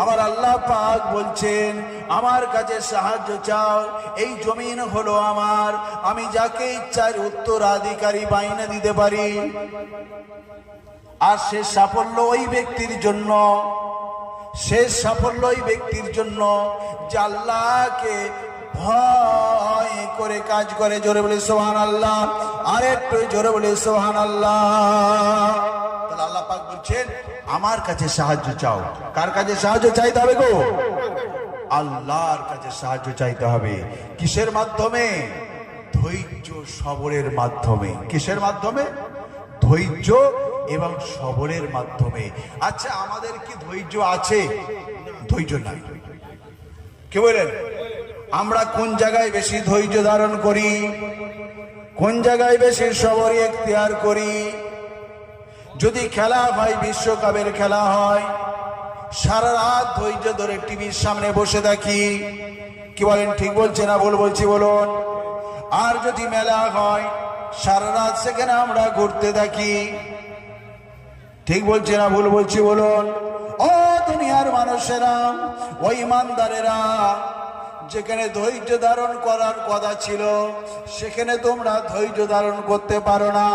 আমার আল্লাহ পাক বলছেন, আমার কাছে সাহায্য চাও, এই জমিন হলো আমার। আমি যাকে ইচ্ছার উত্তরাধিকারী বাইনা দিতে পারি। আর সে সাফল্য ওই ব্যক্তির জন্য সে সাফল্য ওই ব্যক্তির জন্য যে আল্লাহকে ভয় করে কাজ করে, জোরে বলে সোহান আল্লাহ আর একটু জোরে বলে সোহান আল্লাহ আল্লাহ পাক বলছেন, আমার কাছে সাহায্য চাও। কার কাছে সাহায্য চাইতে হবে গো? আল্লাহর কাছে সাহায্য চাইতে হবে। কিসের মাধ্যমে? ধৈর্য সবরের মাধ্যমে। কিসের মাধ্যমে? ধৈর্য এবং সবরের মাধ্যমে। আচ্ছা আমাদের কি ধৈর্য আছে? ধৈর্য নাই। কে বলেন আমরা কোন জায়গায় বেশি ধৈর্য ধারণ করি? কোন জায়গায় বেশি সবরই এখতিয়ার করি? যদি খেলা হয়, বিশ্বকাপের খেলা হয়, সারা রাত ধৈর্য ধরে টিভির সামনে বসে থাকি। কি বলেন, ঠিক বলছে না ভুল বলছি বলুন? আর যদি মেলা হয়, সারা রাত সেখানে আমরা ঘুরতে থাকি। ঠিক বলছে না ভুল বলছি বলুন? ও দুনিয়ার মানুষেরা ওই ইমানদারেরা যেখানে ধৈর্য ধারণ করার কথা ছিল, সেখানে তোমরা ধৈর্য ধারণ করতে পারো না।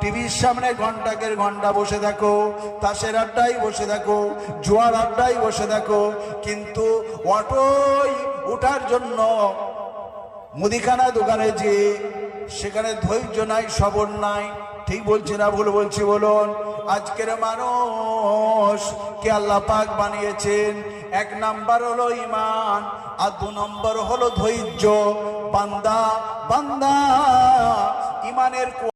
টিভির সামনে ঘন্টাকের ঘণ্টা বসে থাকো, তাসের আড্ডায় বসে থাকো, জোয়ার আড্ডায় বসে থাকো, কিন্তু অটোই ওঠার জন্য মুদিখানা দোকানে যে সেখানে ধৈর্য নাই, সবর নাই। ঠিক বলছি না ভুল বলছি? বলুন, আজকের মানুষ কে আল্লাহ পাক বানিয়েছেন? এক নাম্বার হলো ইমান আর দু নম্বর হলো ধৈর্য। বান্দা বান্দা ইমানের